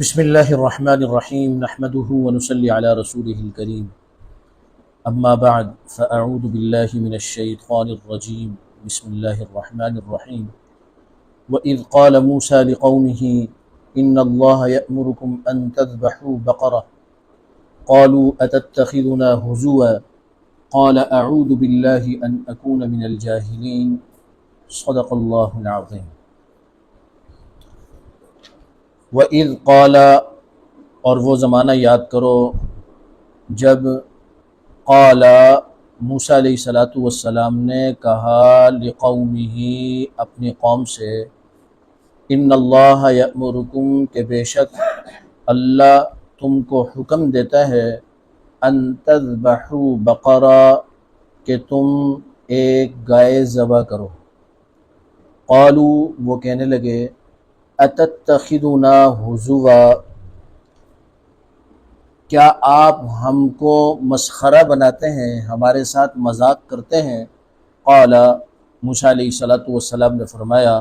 بسم الله الرحمن الرحيم نحمده ونصلي على رسوله الكريم أما بعد فأعوذ بالله من الشيطان الرجيم بسم الله الرحمن الرحيم وإذ قال موسى لقومه إن الله يأمركم أن تذبحوا بقرة قالوا أتتخذنا هزوا قال أعوذ بالله أن أكون من الجاهلين صدق الله العظيم وَإِذْ قَالَ، اور وہ زمانہ یاد کرو، جب قال موسیٰ علیہ الصلاۃ والسلام نے کہا لقومه، اپنی قوم سے، ان اللہ یأمرکم کہ بے شک اللہ تم کو حکم دیتا ہے ان تذبحوا بقرہ کہ تم ایک گائے ذبح کرو۔ قالو وہ کہنے لگے اتتخذنا حضوا؟ کیا آپ ہم کو مسخرہ بناتے ہیں، ہمارے ساتھ مذاق کرتے ہیں؟ قال، موسیٰ علیہ صلاۃ والسلام نے فرمایا،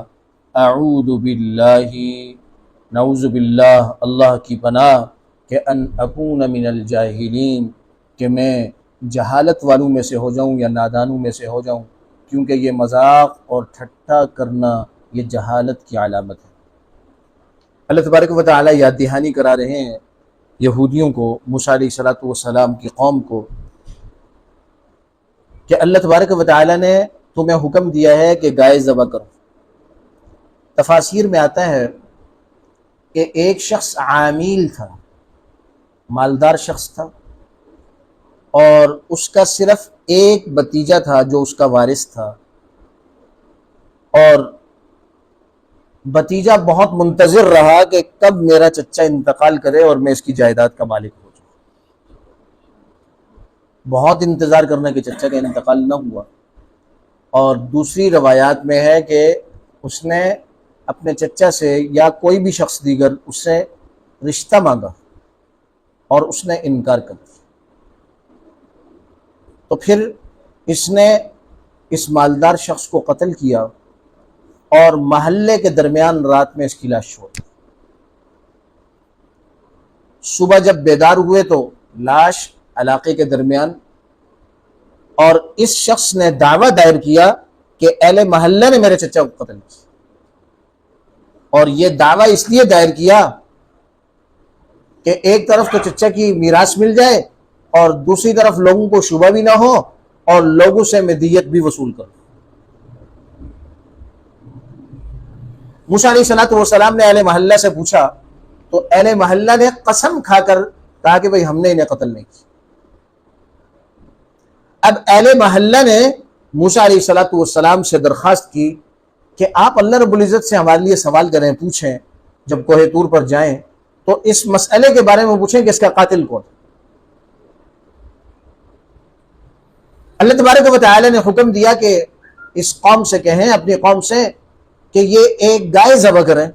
اعوذ باللہ، نعوذ باللہ، اللہ کی پناہ، کہ ان اکون من الجاہلین، کہ میں جہالت والوں میں سے ہو جاؤں یا نادانوں میں سے ہو جاؤں، کیونکہ یہ مذاق اور ٹھٹا کرنا، یہ جہالت کی علامت ہے۔ اللہ تبارک و تعالیٰ یاد دہانی کرا رہے ہیں یہودیوں کو، موسیٰ علیہ صلاۃ والسلام کی قوم کو کہ اللہ تبارک و تعالیٰ نے تمہیں حکم دیا ہے کہ گائے ذبح کرو۔ تفاصیر میں آتا ہے کہ ایک شخص عامل تھا، مالدار شخص تھا، اور اس کا صرف ایک بتیجا تھا جو اس کا وارث تھا، اور بتیجا بہت منتظر رہا کہ کب میرا چچا انتقال کرے اور میں اس کی جائیداد کا مالک ہو جاؤں۔ بہت انتظار کرنے کے چچا کا انتقال نہ ہوا۔ اور دوسری روایات میں ہے کہ اس نے اپنے چچا سے یا کوئی بھی شخص دیگر اس سے رشتہ مانگا اور اس نے انکار کر دیا۔ تو پھر اس نے اس مالدار شخص کو قتل کیا۔ اور محلے کے درمیان رات میں اس کی لاش چھوڑ دی۔ صبح جب بیدار ہوئے تو لاش علاقے کے درمیان اور اس شخص نے دعویٰ دائر کیا کہ اہل محلہ نے میرے چچا کو قتل کیا۔ اور یہ دعویٰ اس لیے دائر کیا کہ ایک طرف تو چچا کی میراث مل جائے اور دوسری طرف لوگوں کو شبہ بھی نہ ہو اور لوگوں سے میں دیت بھی وصول کروں موسیٰ علیہ صلاحت والسلام نے اہل محلہ سے پوچھا، تو اہل محلہ نے قسم کھا کر کہا کہ بھئی ہم نے انہیں قتل نہیں کیا۔ اب اہل محلہ نے موسیٰ علیہ صلاحت والسلام سے درخواست کی کہ آپ اللہ رب العزت سے ہمارے لیے سوال کریں، پوچھیں، جب کوہ طور پر جائیں، تو اس مسئلے کے بارے میں پوچھیں کہ اس کا قاتل کون اللہ تبارک و تعالی نے حکم دیا کہ اس قوم سے کہیں، اپنی قوم سے کہ یہ ایک گائے ذبح کریں۔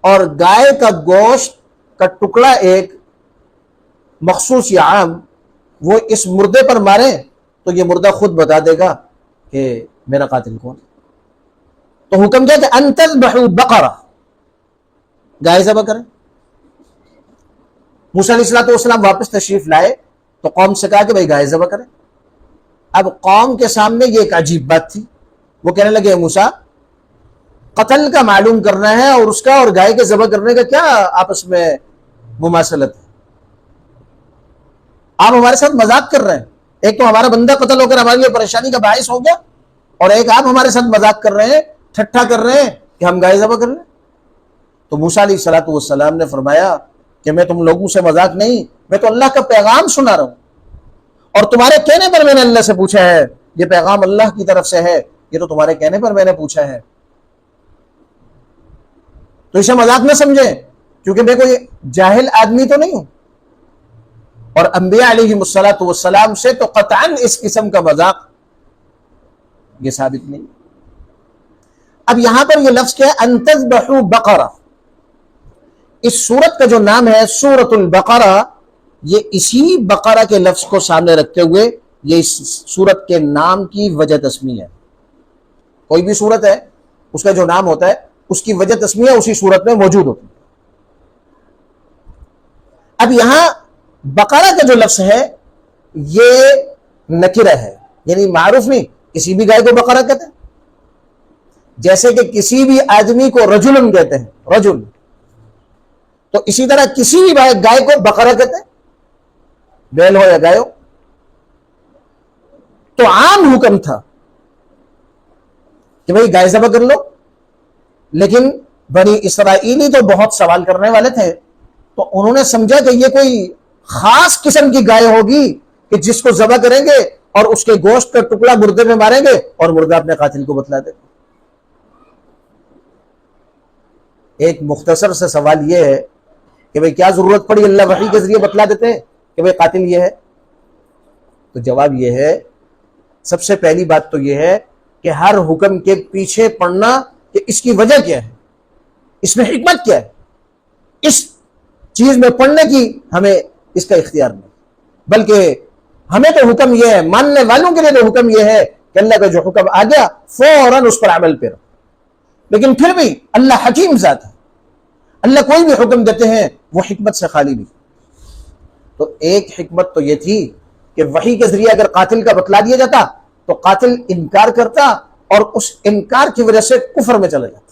اور گائے کا گوشت کا ٹکڑا ایک مخصوص یا عام وہ اس مردے پر مارے تو یہ مردہ خود بتا دے گا کہ میرا قاتل کون تو حکم کیا کہ انتظ بحو بقرہ۔ گائے ذبح کریں۔ موسیٰ علیہ السلام والسلام واپس تشریف لائے تو قوم سے کہا کہ بھائی گائے ذبح کریں۔ اب قوم کے سامنے یہ ایک عجیب بات تھی۔ وہ کہنے لگے موسا قتل کا معلوم کرنا ہے اور اس کا اور گائے کے ذبح کرنے کا کیا آپس میں مماثلت ہے؟ آپ ہمارے ساتھ مذاق کر رہے ہیں۔ ایک تو ہمارا بندہ قتل ہو کر ہمارے لیے پریشانی کا باعث ہو گیا اور ایک آپ ہمارے ساتھ مذاق کر رہے ہیں، ٹھٹھا کر رہے ہیں کہ ہم گائے ذبح کر رہے ہیں۔ تو موسا علیہ السلاۃ والسلام نے فرمایا کہ میں تم لوگوں سے مذاق نہیں، میں تو اللہ کا پیغام سنا رہا ہوں۔ اور تمہارے کہنے پر میں نے اللہ سے پوچھا ہے، یہ پیغام اللہ کی طرف سے ہے۔ یہ تو تمہارے کہنے پر میں نے پوچھا ہے۔ تو اسے مذاق نہ سمجھیں، کیونکہ میں کوئی جاہل آدمی تو نہیں ہوں۔ اور انبیاء علیہ مسلاۃ والسلام سے تو قطعا اس قسم کا مذاق یہ ثابت نہیں۔ اب یہاں پر یہ لفظ کیا ہے؟ انتظ بحو بقرہ اس سورت کا جو نام ہے سورت البقرہ یہ اسی بقرہ کے لفظ کو سامنے رکھتے ہوئے یہ اس سورت کے نام کی وجہ تسمی ہے۔ کوئی بھی صورت ہے، اس کا جو نام ہوتا ہے، اس کی وجہ تسمیہ اسی صورت میں موجود ہوتی ہے۔ اب یہاں بقرہ کا جو لفظ ہے، یہ نکرہ ہے۔ یعنی معروف نہیں، کسی بھی گائے کو بقرہ کہتے ہیں۔ جیسے کہ کسی بھی آدمی کو رجلن کہتے ہیں، رجل۔ تو اسی طرح کسی بھی گائے کو بقرہ کہتے ہیں۔ بیل ہو یا گائے ہو۔ تو عام حکم تھا کہ بھائی گائے ذبح کر لو۔ لیکن بنی اسرائیلی تو بہت سوال کرنے والے تھے۔ تو انہوں نے سمجھا کہ یہ کوئی خاص قسم کی گائے ہوگی کہ جس کو ذبح کریں گے اور اس کے گوشت کا ٹکڑا مردے میں ماریں گے اور مردہ اپنے قاتل کو بتلا دیں گے ایک مختصر سے سوال یہ ہے کہ بھئی کیا ضرورت پڑی اللہ وحی کے ذریعے بتلا دیتے ہیں کہ بھئی قاتل یہ ہے؟ تو جواب یہ ہے، سب سے پہلی بات تو یہ ہے کہ ہر حکم کے پیچھے پڑھنا کہ اس کی وجہ کیا ہے؟ اس میں حکمت کیا ہے؟ اس چیز میں پڑھنے کی ہمیں اس کا اختیار نہیں۔ بلکہ ہمیں تو حکم یہ ہے، ماننے والوں کے لیے تو حکم یہ ہے کہ اللہ کا جو حکم آ گیا، فوراً اس پر عمل پہ لیکن پھر بھی اللہ حکیم ذات ہے۔ اللہ کوئی بھی حکم دیتے ہیں، وہ حکمت سے خالی نہیں۔ تو ایک حکمت تو یہ تھی کہ وہی کے ذریعے اگر قاتل کا بتلا دیا جاتا تو قاتل انکار کرتا اور اس انکار کی وجہ سے کفر میں چلا جاتا۔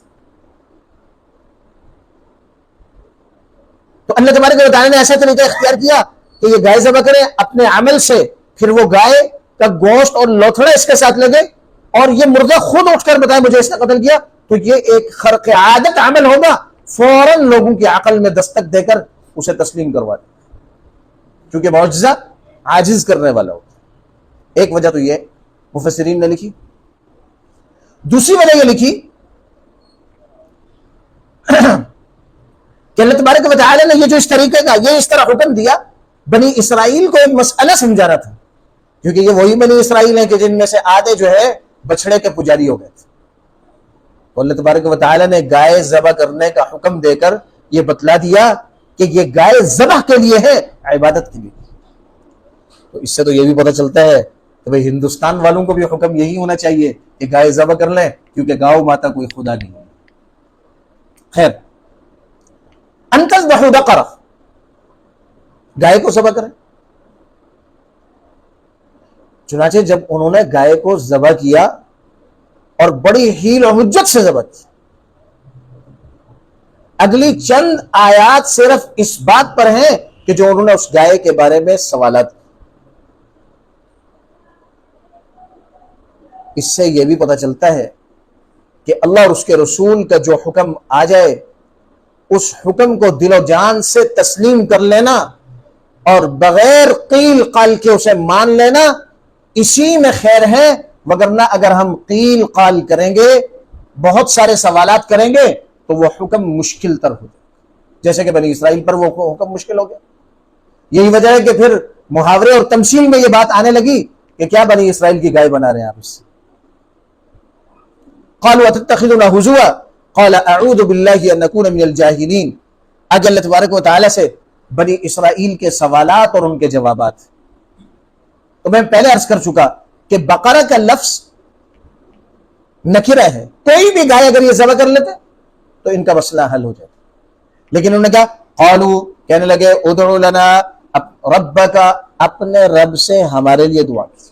تو اللہ تبارک و تعالیٰ نے ایسا طریقہ اختیار کیا کہ یہ گائے ذبح کرے، اپنے عمل سے پھر وہ گائے کا گوشت اور لوتھڑے اس کے ساتھ لگے اور یہ مردہ خود اٹھ کر بتائے، مجھے اس نے قتل کیا، تو یہ ایک خرق عادت عمل ہوگا، فوراً لوگوں کی عقل میں دستک دے کر اسے تسلیم کروا دے۔ کیونکہ معجزہ عاجز کرنے والا ہوتا ایک وجہ تو یہ مفسرین نے لکھی۔ دوسری وجہ یہ لکھی کہ اللہ تبارک و تعالی نے یہ جو اس طریقے کا یہ اس طرح حکم دیا، بنی اسرائیل کو ایک مسئلہ سمجھانا تھا۔ کیونکہ یہ وہی بنی اسرائیل ہیں کہ جن میں سے آدھے جو ہے بچڑے کے پجاری ہو گئے تھے۔ اللہ تبارک و تعالی نے گائے ذبح کرنے کا حکم دے کر یہ بتلا دیا کہ یہ گائے ذبح کے لیے ہے عبادت کے لیے۔ تو اس سے تو یہ بھی پتہ چلتا ہے کہ بھائی ہندوستان والوں کو بھی حکم یہی ہونا چاہیے کہ گائے ذبح کر لیں، کیونکہ گاؤں ماتا کوئی خدا نہیں خیر انکس بہودہ کرف گائے کو ذبح کریں۔ چنانچہ جب انہوں نے گائے کو ذبح کیا اور بڑی ہیل و حجت سے ذبح کی۔ اگلی چند آیات صرف اس بات پر ہیں کہ جو انہوں نے اس گائے کے بارے میں سوالات اس سے یہ بھی پتہ چلتا ہے کہ اللہ اور اس کے رسول کا جو حکم آ جائے، اس حکم کو دل و جان سے تسلیم کر لینا اور بغیر قیل قال کے اسے مان لینا، اسی میں خیر ہے۔ مگر اگر ہم قیل قال کریں گے، بہت سارے سوالات کریں گے، تو وہ حکم مشکل تر ہو جائے۔ جیسے کہ بنی اسرائیل پر وہ حکم مشکل ہو گیا۔ یہی وجہ ہے کہ پھر محاورے اور تمثیل میں یہ بات آنے لگی کہ کیا بنی اسرائیل کی گائے بنا رہے ہیں آپ اس سے؟ قالوا تتخذنا هزوا؟ قال اعوذ بالله ان نكون من الجاهلين. اگر اللہ تبارک و تعالی سے بنی اسرائیل کے سوالات اور ان کے جوابات۔ تو میں پہلے عرض کر چکا کہ بقرہ کا لفظ نکرہ ہے۔ کوئی بھی گائے اگر یہ ذبح کر لیتے تو ان کا مسئلہ حل ہو جاتا۔ لیکن انہوں نے کہا قالو کہنے لگے، ادعو لنا رب کا اپنے رب سے ہمارے لیے دعا کی۔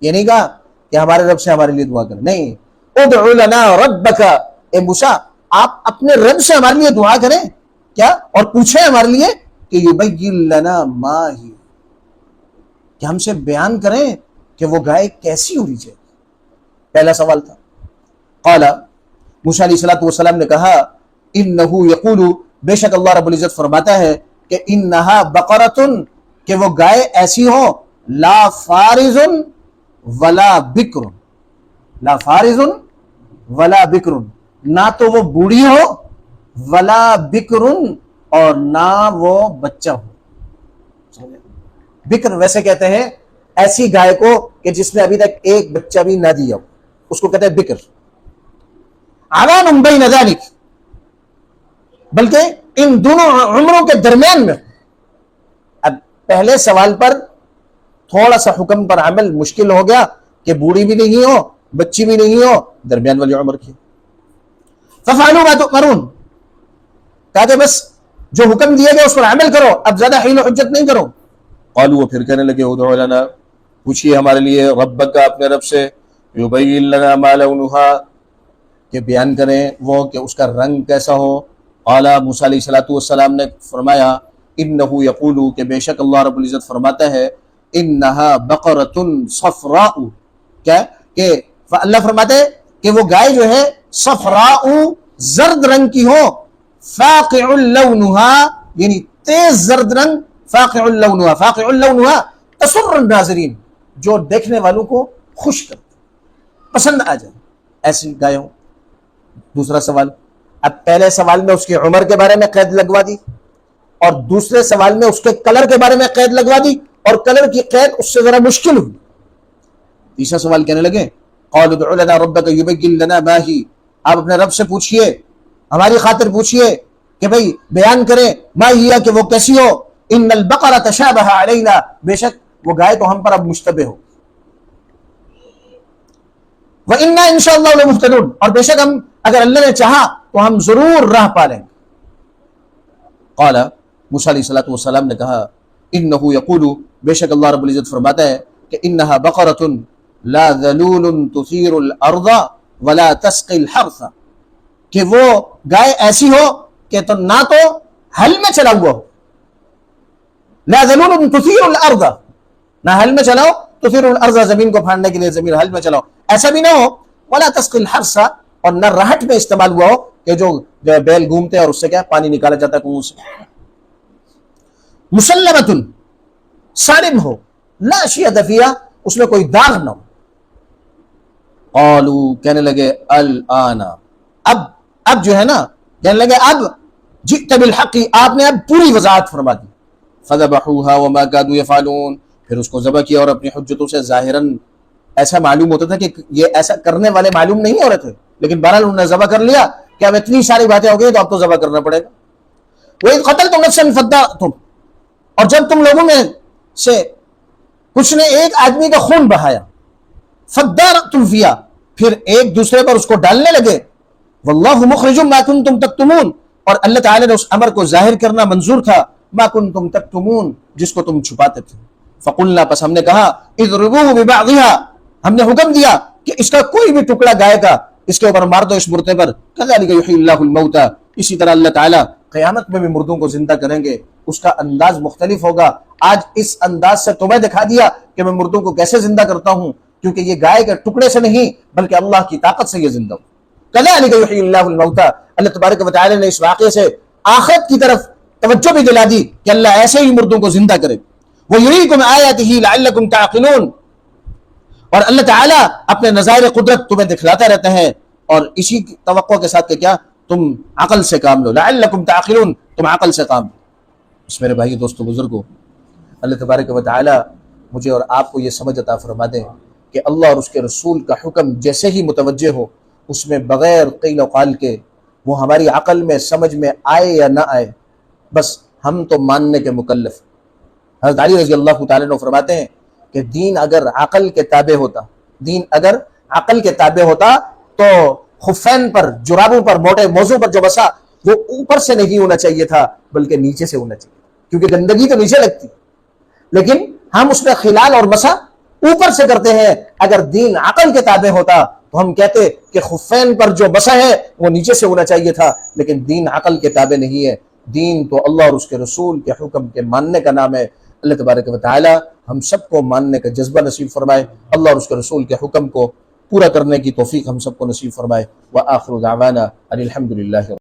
یہ نہیں کہا کہ ہمارے رب سے ہمارے لیے دعا کریں۔ نہیں۔ ادعو لنا رب اے موسیٰ، آپ اپنے رب سے ہمارے لیے دعا کریں۔ کیا؟ اور پوچھیں ہمارے لیے کہ یبین لنا ما ہی۔ کہ ہم سے بیان کریں کہ وہ گائے کیسی ہونی چاہیے پہلا سوال تھا۔ قالا موسیٰ علیہ السلام نے کہا، انہو یقول، بے شک اللہ رب العزت فرماتا ہے کہ انہا بقرتن کہ وہ گائے ایسی ہو، لا فارزن ولا بکر۔ لا فارزن ولا بکر۔ نہ تو وہ بوڑھی ہو، ولا بکر اور نہ وہ بچہ ہو۔ بکر ویسے کہتے ہیں ایسی گائے کو کہ جس نے ابھی تک ایک بچہ بھی نہ دیا ہو۔ اس کو کہتے ہیں بکر۔ آوان امبئی نذالک بلکہ ان دونوں عمروں کے درمیان میں۔ اب پہلے سوال پر تھوڑا سا حکم پر عمل مشکل ہو گیا کہ بوڑھی بھی نہیں ہو، بچی بھی نہیں ہو، درمیان والی عمر کی۔ ففعلوا ما تؤمرون۔ کہا کہ بس جو حکم دیے گئے اس پر عمل کرو، اب زیادہ حیل و حجت نہیں کرو۔ قالوا وہ پھر کہنے لگے، ادعو لنا، پوچھئے ہمارے لیے ربک کا اپنے رب سے، یبین لنا ما لونها کہ بیان کریں وہ کہ اس کا رنگ کیسا ہو۔ قال موسیٰ علیہ الصلوۃ والسلام نے فرمایا انه یقول کہ بے شک اللہ رب العزت فرماتا ہے انها بقرۃ صفراء. کیا؟ کہ اللہ فرماتے ہیں کہ وہ گائے جو ہے صفراء زرد رنگ کی ہو، فاقع لونها یعنی تیز زرد رنگ، فاقع لونها فاقع لونها تسر الناظرین جو دیکھنے والوں کو خوش کرتے پسند آ جائے۔ ایسی گائے ہوں دوسرا سوال۔ اب پہلے سوال میں اس کی عمر کے بارے میں قید لگوا دی اور دوسرے سوال میں اس کے کلر کے بارے میں قید لگوا دی۔ اور کلر کی قید اس سے ذرا مشکل ہوئی۔ تیسرا سوال کہنے لگے قال ادع لنا ربك يبين لنا ما هي آپ اپنے رب سے پوچھئے، ہماری خاطر پوچھئے کہ بھئی بیان کریں ما ہی کہ وہ کیسی ہو۔ ان البقرہ تشابہ علینا۔ بے شک وہ گائے تو ہم پر اب مشتبہ ہو۔ وَإِنَّا إِن شَاء اللَّهُ لَمُهْتَدُونَ اور بے شک ہم، اگر اللہ نے چاہا تو ہم ضرور راہ پا لیں قال موسیٰ علیہ الصلوۃ والسلام نے کہا انه يقول بے شک اللہ رب العزت فرماتا ہے کہ انها بقرۃ لا ذلول تثير الارض ولا تسقي الحرث۔ کہ وہ گائے ایسی ہو کہ تو نہ تو ہل میں چلا ہوا ہو۔ لا ذلول تثير الارض۔ نہ ہل میں چلاؤ تو پھر الارض زمین کو پھاڑنے کے لیے زمین ہل میں چلاؤ ایسا بھی نہ ہو، ولا تسقي الحرث۔ اور نہ رہٹ میں استعمال ہوا ہو کہ جو ہے بیل گھومتے ہیں اور اس سے کیا پانی نکالا جاتا ہے کنویں سے۔ مسلمت سالم ہو، لا شیعت فیہا اس میں کوئی داغ نہ ہو۔ قالو کہنے لگے، الان۔ اب اب جو ہے نا، کہنے لگے، اب جئت بالحق، آپ نے اب پوری وضاحت فرما دی۔ فذبحوها وما كانوا يفعلون۔ پھر اس کو ذبح کیا اور اپنی حجتوں سے ظاہراً ایسا معلوم ہوتا تھا کہ یہ ایسا کرنے والے معلوم نہیں ہو رہے تھے۔ لیکن بہرحال انہوں نے ذبح کر لیا کہ اب اتنی ساری باتیں ہو گئی تو اب تو ذبح کرنا پڑے گا۔ وہ قتل تم نفسن فدا تم اور جب تم لوگوں میں سے کچھ نے ایک آدمی کا خون بہایا۔ فدا تم فیا پھر ایک دوسرے پر اس کو ڈالنے لگے۔ واللہ مخرج ما کنتم تکتمون اور اللہ تعالی نے اس امر کو ظاہر کرنا منظور تھا۔ ما کنتم تکتمون جس کو تم چھپاتے تھے۔ فقلنا پس ہم نے کہا، اضربوه ببعضها۔ ہم نے حکم دیا کہ اس کا کوئی بھی ٹکڑا گائے کا، اس کے اوپر مار دو اس مردے پر۔ کذالک یحیی اللہ الموتى۔ اسی طرح اللہ تعالی قیامت میں بھی مردوں کو زندہ کریں گے۔ اس کا انداز مختلف ہوگا۔ آج اس انداز سے تمہیں دکھا دیا کہ میں مردوں کو کیسے زندہ کرتا ہوں، کیونکہ یہ گائے کے ٹکڑے سے نہیں، بلکہ اللہ کی طاقت سے یہ زندہ ہوں۔ یحیی اللہ الموتى اللہ تبارک و تعالی نے اس واقعے سے آخرت کی طرف توجہ بھی دلا دی کہ اللہ ایسے ہی مردوں کو زندہ کرے۔ وہ یریکم آیاتہ لعلکم تعقلون۔ اور اللہ تعالیٰ اپنے نظائر قدرت تمہیں دکھلاتا رہتا ہے۔ اور اسی توقع کے ساتھ کہ کیا؟ تم عقل سے کام لو۔ لعلکم تعقلون۔ تم عقل سے کام لو۔ اس میرے بھائی دوستو بزرگوں، اللہ تبارک و تعالیٰ مجھے اور آپ کو یہ سمجھ عطا فرما دیں کہ اللہ اور اس کے رسول کا حکم جیسے ہی متوجہ ہو، اس میں بغیر قیل و قال کے وہ ہماری عقل میں، سمجھ میں آئے یا نہ آئے، بس ہم تو ماننے کے مکلف۔ حضرت علی رضی اللہ تعالیٰ نے فرماتے ہیں کہ دین اگر عقل کے تابع ہوتا، دین اگر عقل کے تابع ہوتا تو خفین پر، جرابوں پر، موٹے موضوع پر جو بسا وہ اوپر سے نہیں ہونا چاہیے تھا، بلکہ نیچے سے ہونا چاہیے۔ کیونکہ گندگی تو نیچے لگتی۔ لیکن ہم اس میں خلال اور مسا اوپر سے کرتے ہیں۔ اگر دین عقل کے تابع ہوتا تو ہم کہتے کہ خفین پر جو بسا ہے وہ نیچے سے ہونا چاہیے تھا، لیکن دین عقل کے تابع نہیں ہے۔ دین تو اللہ اور اس کے رسول کے حکم کے ماننے کا نام ہے۔ اللہ تبارک و تعالی ہم سب کو ماننے کا جذبہ نصیب فرمائے۔ اللہ اور اس کے رسول کے حکم کو پورا کرنے کی توفیق ہم سب کو نصیب فرمائے۔ وآخر دعوانا ان